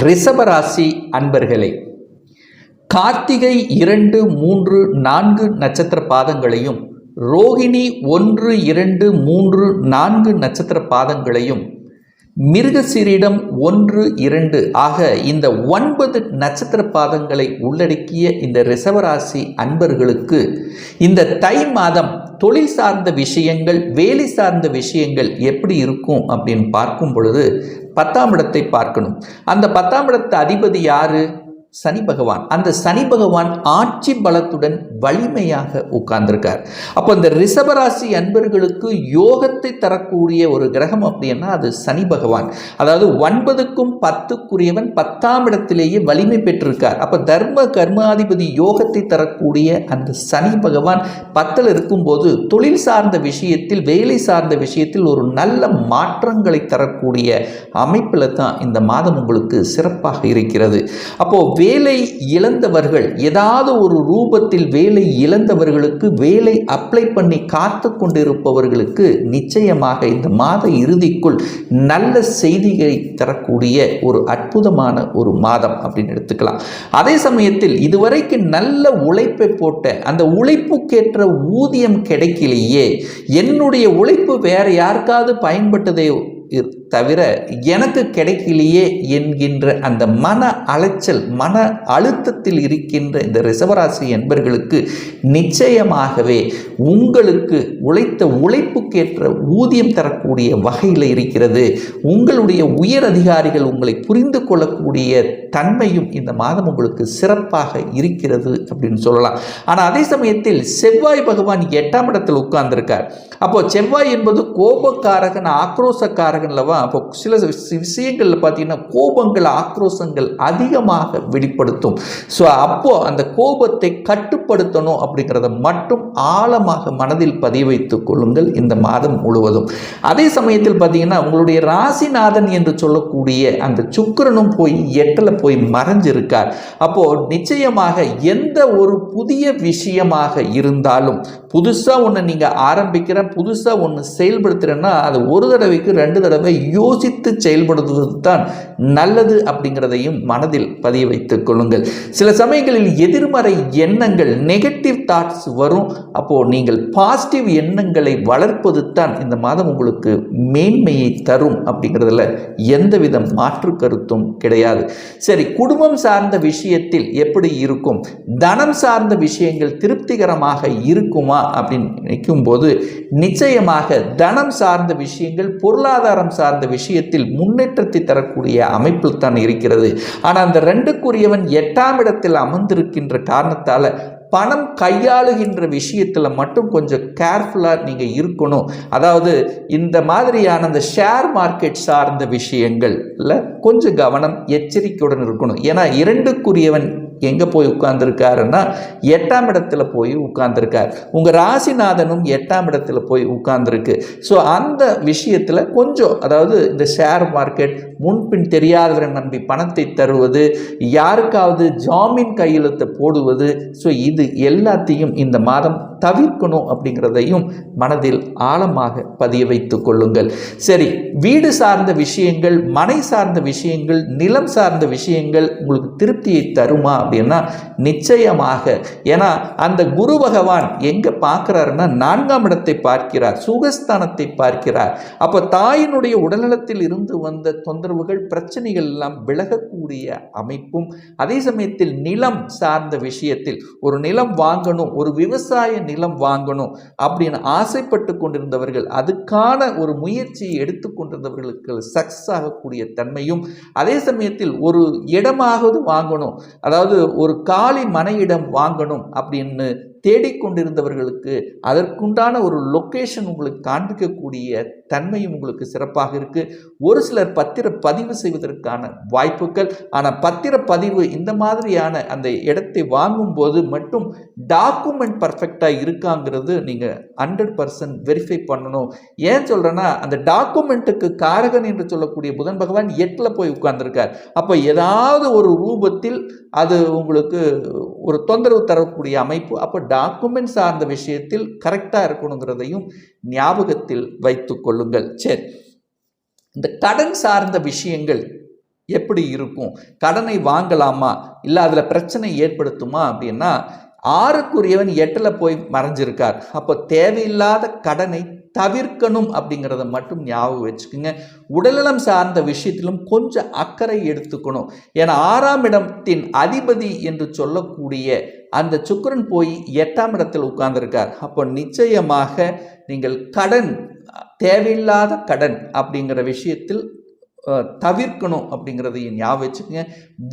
ரிஷபராசி அன்பர்களே கார்த்திகை இரண்டு மூன்று நான்கு நட்சத்திர பாதங்களையும் ரோகிணி ஒன்று இரண்டு மூன்று நான்கு நட்சத்திர பாதங்களையும் மிருகசீரிடம் ஒன்று இரண்டு ஆக இந்த ஒன்பது நட்சத்திர பாதங்களை உள்ளடக்கிய இந்த ரிஷபராசி அன்பர்களுக்கு இந்த தை மாதம் தொழில் சார்ந்த விஷயங்கள் வேலை சார்ந்த விஷயங்கள் எப்படி இருக்கும் அப்படின்னு பார்க்கும் பொழுது பத்தாம் இடத்தை பார்க்கணும். அந்த பத்தாம் இடத்து அதிபதி யாரு? சனி பகவான். அந்த சனி பகவான் ஆட்சி பலத்துடன் வலிமையாக உட்கார்ந்திருக்கார். அப்போ இந்த ரிஷபராசி அன்பர்களுக்கு யோகத்தை தரக்கூடிய ஒரு கிரகம் அப்படின்னா அது சனி பகவான். அதாவது ஒன்பதுக்கும் பத்துக்குரியவன் பத்தாம் இடத்திலேயே வலிமை பெற்றிருக்கார். அப்போ தர்ம கர்மாதிபதி யோகத்தை தரக்கூடிய அந்த சனி பகவான் பத்தில் இருக்கும்போது தொழில் சார்ந்த விஷயத்தில் வேலை சார்ந்த விஷயத்தில் ஒரு நல்ல மாற்றங்களை தரக்கூடிய அமைப்பில் தான் இந்த மாதம் உங்களுக்கு சிறப்பாக இருக்கிறது. அப்போது வேலை இழந்தவர்கள் ஏதாவது ஒரு ரூபத்தில் வேலை இழந்தவர்களுக்கு வேலை அப்ளை பண்ணி காத்து கொண்டிருப்பவர்களுக்கு நிச்சயமாக இந்த மாத இறுதிக்குள் நல்ல செய்திகளை தரக்கூடிய ஒரு அற்புதமான ஒரு மாதம் அப்படின்னு எடுத்துக்கலாம். அதே சமயத்தில் இதுவரைக்கு நல்ல உழைப்பை போட்ட அந்த உழைப்புக்கேற்ற ஊதியம் கிடைக்கலையே என்னுடைய உழைப்பு வேற யாருக்காவது பயன்பட்டதை தவிர எனக்கு கிடைக்கலையே என்கின்ற அந்த மன அலைச்சல் மன அழுத்தத்தில் இருக்கின்ற இந்த ரிசவராசி என்பர்களுக்கு நிச்சயமாகவே உங்களுக்கு உழைத்த உழைப்புக்கேற்ற ஊதியம் தரக்கூடிய வகையில் இருக்கிறது. உங்களுடைய உயர் அதிகாரிகள் உங்களை புரிந்து கொள்ளக்கூடிய தன்மையும் இந்த மாதம் உங்களுக்கு சிறப்பாக இருக்கிறது அப்படின்னு சொல்லலாம். ஆனால் அதே சமயத்தில் செவ்வாய் பகவான் எட்டாம் இடத்தில் உட்கார்ந்திருக்கார். அப்போ செவ்வாய் என்பது கோபக்காரகன் ஆக்ரோசக்காரகன் அல்லவா? அப்போ சில விஷயங்களில் பார்த்தீங்கன்னா கோபங்கள் ஆக்ரோஷங்கள் அதிகமாக வெளிப்படுத்தும். ஸோ அப்போ அந்த கோபத்தை கட்டுப்படுத்தணும் அப்படிங்கிறத மட்டும் ஆழமாக மனதில் பதிய வைத்துக் கொள்ளுங்கள் இந்த மாதம் முழுவதும். அதே சமயத்தில் பார்த்தீங்கன்னா உங்களுடைய ராசிநாதன் என்று சொல்லக்கூடிய அந்த சுக்கிரனும் போய் எட்டில் போய் மறைஞ்சிருக்கார். அப்போ நிச்சயமாக எந்த ஒரு புதிய விஷயமாக இருந்தாலும் புதுசாக ஒன்று நீங்கள் ஆரம்பிக்கிற புதுசாக ஒன்று செயல்படுத்துகிறேன்னா அது ஒரு தடவைக்கு ரெண்டு தடவை தடவை யோசித்து செயல்படுவது தான் நல்லது அப்படிங்கிறதையும் மனதில் பதிய வைத்துக் கொள்ளுங்கள். சில சமயங்களில் எதிர்மறை எண்ணங்கள் நெகட்டிவ் தாட்ஸ் வரும். அப்போது நீங்கள் பாசிட்டிவ் எண்ணங்களை வளர்ப்பது தான் இந்த மாதம் உங்களுக்கு மேன்மையை தரும் அப்படிங்கிறதுல எந்தவித மாற்று கருத்தும் கிடையாது. சரி குடும்பம் சார்ந்த விஷயத்தில் எப்படி இருக்கும்? தனம் சார்ந்த விஷயங்கள் திருப்திகரமாக இருக்குமா அப்படின்னு நினைக்கும் போது நிச்சயமாக தனம் சார்ந்த விஷயங்கள் பொருளாதார பொருளாதாரம் சார்ந்த விஷயத்தில் முன்னேற்றத்தை தரக்கூடிய அமைப்பில் தான் இருக்கிறது. ஆனால் அந்த ரெண்டுக்குரியவன் எட்டாம் இடத்தில் அமர்ந்திருக்கின்ற காரணத்தால் பணம் கையாளுகின்ற விஷயத்தில் மட்டும் கொஞ்சம் கேர்ஃபுல்லாக நீங்கள் இருக்கணும். அதாவது இந்த மாதிரியான அந்த ஷேர் மார்க்கெட் சார்ந்த விஷயங்கள்ல கொஞ்சம் கவனம் எச்சரிக்கையுடன் இருக்கணும். ஏன்னா இரண்டுக்குரியவன் எங்கே போய் உட்கார்ந்துருக்காருன்னா எட்டாம் இடத்துல போய் உட்கார்ந்துருக்கார். உங்கள் ராசிநாதனும் எட்டாம் இடத்துல போய் உட்கார்ந்துருக்கு. ஸோ அந்த விஷயத்தில் கொஞ்சம் அதாவது இந்த ஷேர் மார்க்கெட் முன்பின் தெரியாதவரை நம்பி பணத்தை தருவது யாருக்காவது ஜாமீன் கையெழுத்தை போடுவது ஸோ இது எல்லாத்தையும் இந்த மாதம் தவிர்க்கணும் அப்படிங்கிறதையும் மனதில் ஆழமாக பதிய வைத்துக் கொள்ளுங்கள். சரி வீடு சார்ந்த விஷயங்கள் மனை சார்ந்த விஷயங்கள் நிலம் சார்ந்த விஷயங்கள் உங்களுக்கு திருப்தியை தருமா அப்படின்னா நிச்சயமாக. ஏன்னா அந்த குரு பகவான் எங்கே பார்க்குறாருன்னா நான்காம் இடத்தை பார்க்கிறார் சுகஸ்தானத்தை பார்க்கிறார். அப்போ தாயினுடைய உடல்நலத்தில் இருந்து வந்த தொந்தரவுகள் பிரச்சனைகள் எல்லாம் விலகக்கூடிய அமைப்பும் அதே சமயத்தில் நிலம் சார்ந்த விஷயத்தில் ஒரு நிலம் வாங்கணும் ஒரு விவசாய நிலம் வாங்கணும் அப்படின்னு ஆசைப்பட்டு கொண்டிருந்தவர்கள் அதுக்கான ஒரு முயற்சியை எடுத்துக்கொண்டிருந்தவர்களுக்கு சக்ஸஸ் ஆகக்கூடிய தன்மையும் அதே சமயத்தில் ஒரு இடமாவது வாங்கணும் அதாவது ஒரு காலி மனையிடம் வாங்கணும் அப்படின்னு தேடிக்கொண்டிருந்தவர்களுக்கு அதற்குண்டான ஒரு லொக்கேஷன் உங்களுக்கு காண்பிக்கக்கூடிய தன்மையும் உங்களுக்கு சிறப்பாக இருக்குது ஒரு சிலர் பத்திர பதிவு செய்வதற்கான வாய்ப்புகள். ஆனால் பத்திர பதிவு இந்த மாதிரியான அந்த இடத்தை வாங்கும்போது மட்டும் டாக்குமெண்ட் பர்ஃபெக்டாக இருக்காங்கிறது நீங்கள் ஹண்ட்ரட் பர்சன்ட் வெரிஃபை பண்ணணும். ஏன் சொல்கிறேன்னா அந்த டாக்குமெண்ட்டுக்கு காரகன் என்று சொல்லக்கூடிய புதன் பகவான் எட்டில் போய் உட்கார்ந்துருக்கார். அப்போ ஏதாவது ஒரு ரூபத்தில் அது உங்களுக்கு ஒரு தொந்தரவு தரக்கூடிய அமைப்பு. அப்போ டாக்குமெண்ட் சார்ந்த விஷயத்தில் கரெக்டாக இருக்கணுங்கிறதையும் ஞாபகத்தில் வைத்துக்கொள்ளும் கொள்ளுங்கள். சரி. இந்த கடன் சார்ந்த விஷயங்கள் எப்படி இருக்கும்? கடனை வாங்கலாமா? இல்லை அதில் பிரச்சனை ஏற்படுத்துமா? அப்படின்னா ஆறுக்குரியவன் எட்டில் போய் மறைஞ்சிருக்கார். அப்போ தேவையில்லாத கடனை தவிர்க்கணும் அப்படிங்கிறத மட்டும் ஞாபகம் வச்சுக்கோங்க. உடல்நலம் சார்ந்த விஷயத்திலும் கொஞ்சம் அக்கறை எடுத்துக்கணும். ஏன்னா ஆறாம் இடத்தின் அதிபதி என்று சொல்லக்கூடிய அந்த சுக்கிரன் போய் எட்டாம் இடத்தில் உட்கார்ந்துருக்கார். அப்போ நிச்சயமாக நீங்கள் கடன் தேவையில்லாத கடன் அப்படிங்கிற விஷயத்தில் தவிர்க்கணும் அப்படிங்கிறதையும் ஞாபகம் வச்சுக்கோங்க.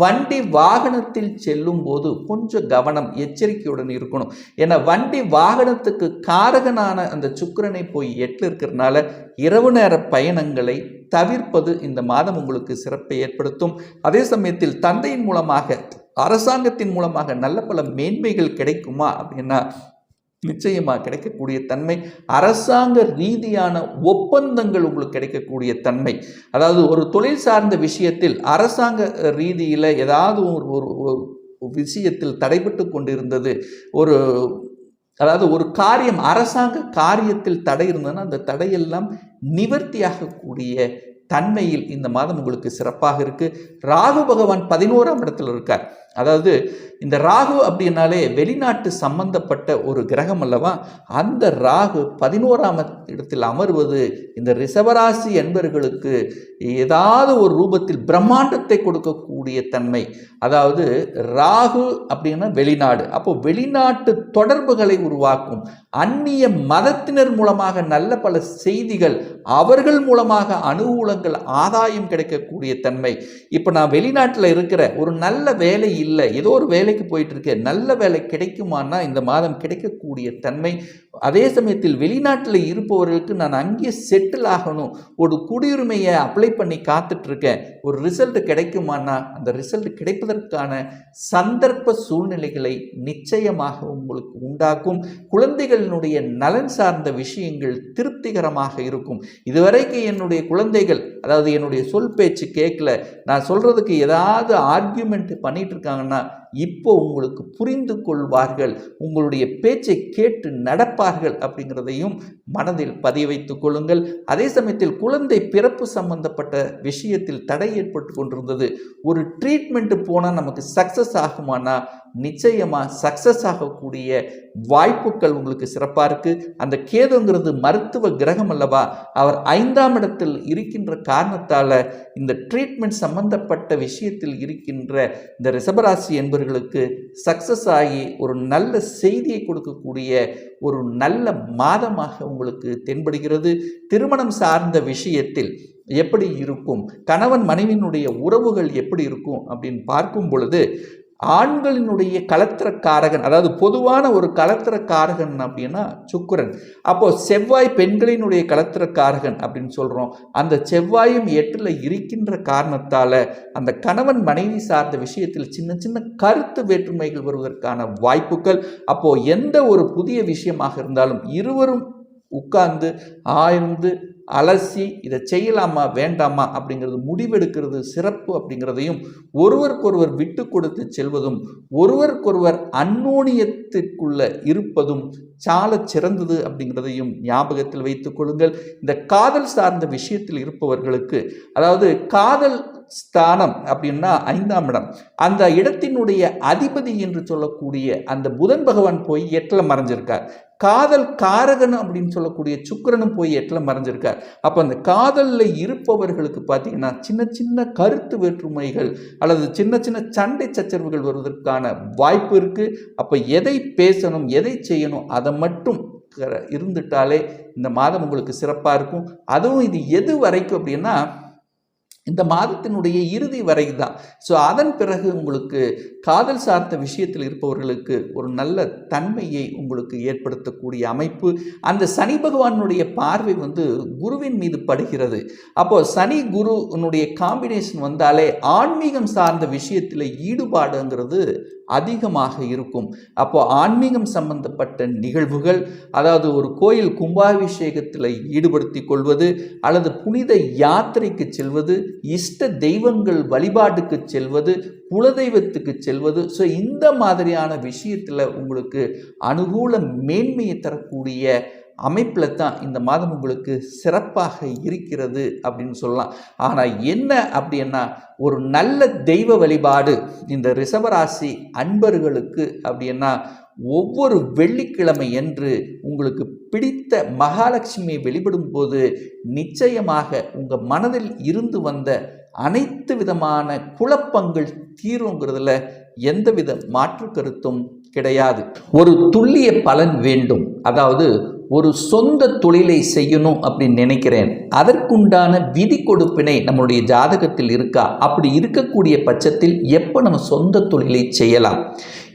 வண்டி வாகனத்தில் செல்லும் போது கொஞ்சம் கவனம் எச்சரிக்கையுடன் இருக்கணும். ஏன்னா வண்டி வாகனத்துக்கு காரகனான அந்த சுக்கிரனை போய் எட்டில் இருக்கிறனால இரவு நேர பயணங்களை தவிர்ப்பது இந்த மாதம் உங்களுக்கு சிறப்பை ஏற்படுத்தும். அதே சமயத்தில் தந்தையின் மூலமாக அரசாங்கத்தின் மூலமாக நல்ல பல மேன்மைகள் கிடைக்குமா அப்படின்னா நிச்சயமாக கிடைக்கக்கூடிய தன்மை அரசாங்க ரீதியான ஒப்பந்தங்கள் உங்களுக்கு கிடைக்கக்கூடிய தன்மை. அதாவது ஒரு தொழில் சார்ந்த விஷயத்தில் அரசாங்க ரீதியில் ஏதாவது ஒரு ஒரு விஷயத்தில் தடைபட்டு கொண்டிருந்தது ஒரு அதாவது ஒரு காரியம் அரசாங்க காரியத்தில் தடை இருந்ததுன்னா அந்த தடையெல்லாம் நிவர்த்தியாகக்கூடிய தன்மையில் இந்த மாதம் உங்களுக்கு சிறப்பாக இருக்குது ராகு பகவான் பதினோராம் இடத்தில் இருக்கார். அதாவது இந்த ராகு அப்படின்னாலே வெளிநாட்டு சம்பந்தப்பட்ட ஒரு கிரகம் அல்லவா? அந்த ராகு பதினோராம் இடத்தில் அமர்வது இந்த ரிஷபராசி என்பர்களுக்கு ஏதாவது ஒரு ரூபத்தில் பிரம்மாண்டத்தை கொடுக்கக்கூடிய தன்மை. அதாவது ராகு அப்படின்னா வெளிநாடு. அப்போ வெளிநாட்டு தொடர்புகளை உருவாக்கும் அந்நிய மதத்தினர் மூலமாக நல்ல பல செய்திகள் அவர்கள் மூலமாக அனுகூலங்கள் ஆதாயம் கிடைக்கக்கூடிய தன்மை. இப்போ நான் வெளிநாட்டில் இருக்கிற ஒரு நல்ல வேலை இல்லை. ஏதோ ஒரு வேலைக்கு போயிட்டு இருக்கு நல்ல வேலை கிடைக்குமானா இந்த மாதம் கிடைக்கக்கூடிய தன்மை அதே சமயத்தில் வெளிநாட்டில் இருப்பவர்களுக்கு நான் அங்கேயே செட்டில் ஆகணும். ஒரு குடியுரிமையை அப்ளை பண்ணி காத்துட்ருக்கேன். ஒரு ரிசல்ட் கிடைக்குமானா அந்த ரிசல்ட் கிடைப்பதற்கான சந்தர்ப்ப சூழ்நிலைகளை நிச்சயமாக உங்களுக்கு உண்டாக்கும். குழந்தைகளினுடைய நலன் சார்ந்த விஷயங்கள் திருப்திகரமாக இருக்கும். இதுவரைக்கும் என்னுடைய குழந்தைகள் அதாவது என்னுடைய சொல் பேச்சு கேட்கல நான் சொல்கிறதுக்கு ஏதாவது ஆர்கியூமெண்ட் பண்ணிகிட்டு இருக்காங்கன்னா இப்போ உங்களுக்கு புரிந்து கொள்வார்கள் உங்களுடைய பேச்சை கேட்டு நடப்பார்கள் அப்படிங்கிறதையும் மனதில் பதிய வைத்துக் கொள்ளுங்கள். அதே சமயத்தில் குழந்தை பிறப்பு சம்பந்தப்பட்ட விஷயத்தில் தடை ஏற்பட்டு கொண்டிருந்தது. ஒரு ட்ரீட்மெண்ட்டு போனால் நமக்கு சக்ஸஸ் ஆகுமானா? நிச்சயமாக சக்ஸஸ் ஆகக்கூடிய வாய்ப்புகள் உங்களுக்கு சிறப்பாக இருக்குது அந்த கேதுங்கிறது மருத்துவ கிரகம் அல்லவா? அவர் ஐந்தாம் இடத்தில் இருக்கின்ற காரணத்தால் இந்த ட்ரீட்மெண்ட் சம்பந்தப்பட்ட விஷயத்தில் இருக்கின்ற இந்த ரிசபராசி என்பவர்களுக்கு சக்ஸஸ் ஆகி ஒரு நல்ல செய்தியை கொடுக்கக்கூடிய ஒரு நல்ல மாதமாக உங்களுக்கு தென்படுகிறது. திருமணம் சார்ந்த விஷயத்தில் எப்படி இருக்கும்? கணவன் மனைவியினுடைய உறவுகள் எப்படி இருக்கும் அப்படின்னு பார்க்கும் பொழுது ஆண்களினுடைய கலத்திரக்காரகன் அதாவது பொதுவான ஒரு கலத்திரக்காரகன் அப்படின்னா சுக்கரன். அப்போ செவ்வாய் பெண்களினுடைய கலத்திரக்காரகன் அப்படின்னு சொல்கிறோம் அந்த செவ்வாயும் எட்டில் இருக்கின்ற காரணத்தால் அந்த கணவன் மனைவி சார்ந்த விஷயத்தில் சின்ன சின்ன கருத்து வேற்றுமைகள் வருவதற்கான வாய்ப்புகள். அப்போது எந்த ஒரு புதிய விஷயமாக இருந்தாலும் இருவரும் உட்கார்ந்து ஆய்ந்து அலசி இதை செய்யலாமா வேண்டாமா அப்படிங்கிறது முடிவெடுக்கிறது சிறப்பு அப்படிங்கிறதையும் ஒருவருக்கொருவர் விட்டு கொடுத்து செல்வதும் ஒருவருக்கொருவர் அந்நோனியத்திற்குள்ள இருப்பதும் சால சிறந்தது அப்படிங்கிறதையும் ஞாபகத்தில் வைத்துக் கொள்ளுங்கள். இந்த காதல் சார்ந்த விஷயத்தில் இருப்பவர்களுக்கு அதாவது காதல் ஸ்தானம் அப்படின்னா ஐந்தாம் இடம். அந்த இடத்தினுடைய அதிபதி என்று சொல்லக்கூடிய அந்த புதன் பகவான் போய் எட்டில் மறைஞ்சிருக்கார். காதல் காரகன் அப்படின்னு சொல்லக்கூடிய சுக்கரனும் போய் எட்டில் மறைஞ்சிருக்கார். அப்போ அந்த காதலில் இருப்பவர்களுக்கு பார்த்தீங்கன்னா சின்ன சின்ன கருத்து வேற்றுமைகள் அல்லது சின்ன சின்ன சண்டை சச்சரவுகள் வருவதற்கான வாய்ப்பு இருக்குது அப்போ எதை பேசணும் எதை செய்யணும் அதை மட்டும் இருந்துட்டாலே இந்த மாதம் உங்களுக்கு சிறப்பாக இருக்கும். அதுவும் இது எது வரைக்கும் அப்படின்னா இந்த மாதத்தினுடைய இறுதி வரை தான் ஸோ அதன் பிறகு உங்களுக்கு காதல் சார்ந்த விஷயத்தில் இருப்பவர்களுக்கு ஒரு நல்ல தன்மையை உங்களுக்கு ஏற்படுத்தக்கூடிய அமைப்பு. அந்த சனி பகவானுடைய பார்வை வந்து குருவின் மீது படுகிறது. அப்போ சனி குருனுடைய காம்பினேஷன் வந்தாலே ஆன்மீகம் சார்ந்த விஷயத்தில் ஈடுபாடுங்கிறது அதிகமாக இருக்கும். அப்போ ஆன்மீகம் சம்பந்தப்பட்ட நிகழ்வுகள் அதாவது ஒரு கோயில் கும்பாபிஷேகத்தில் ஈடுபடுத்தி கொள்வது அல்லது புனித யாத்திரைக்கு செல்வது இஷ்ட தெய்வங்கள் வழிபாட்டுக்கு செல்வது குலதெய்வத்துக்கு செல்வது. ஸோ இந்த மாதிரியான விஷயத்தில் உங்களுக்கு அனுகூல மேன்மையை தரக்கூடிய அமைப்பில் தான் இந்த மாதம் உங்களுக்கு சிறப்பாக இருக்கிறது அப்படின்னு சொல்லலாம். ஆனால் என்ன அப்படின்னா ஒரு நல்ல தெய்வ வழிபாடு இந்த ரிஷபராசி அன்பர்களுக்கு அப்படின்னா ஒவ்வொரு வெள்ளிக்கிழமை என்று உங்களுக்கு பிடித்த மகாலட்சுமியை வெளிப்படும் போது நிச்சயமாக உங்கள் மனதில் இருந்து வந்த அனைத்து விதமான குழப்பங்கள் தீருங்கிறதுல எந்தவித மாற்று கருத்தும் கிடையாது. ஒரு துல்லிய பலன் வேண்டும். அதாவது ஒரு சொந்த தொழிலை செய்யணும் அப்படின்னு நினைக்கிறேன். அதற்குண்டான விதி கொடுப்பினை நம்மளுடைய ஜாதகத்தில் இருக்கா? அப்படி இருக்கக்கூடிய பட்சத்தில் எப்போ நம்ம சொந்த தொழிலை செய்யலாம்?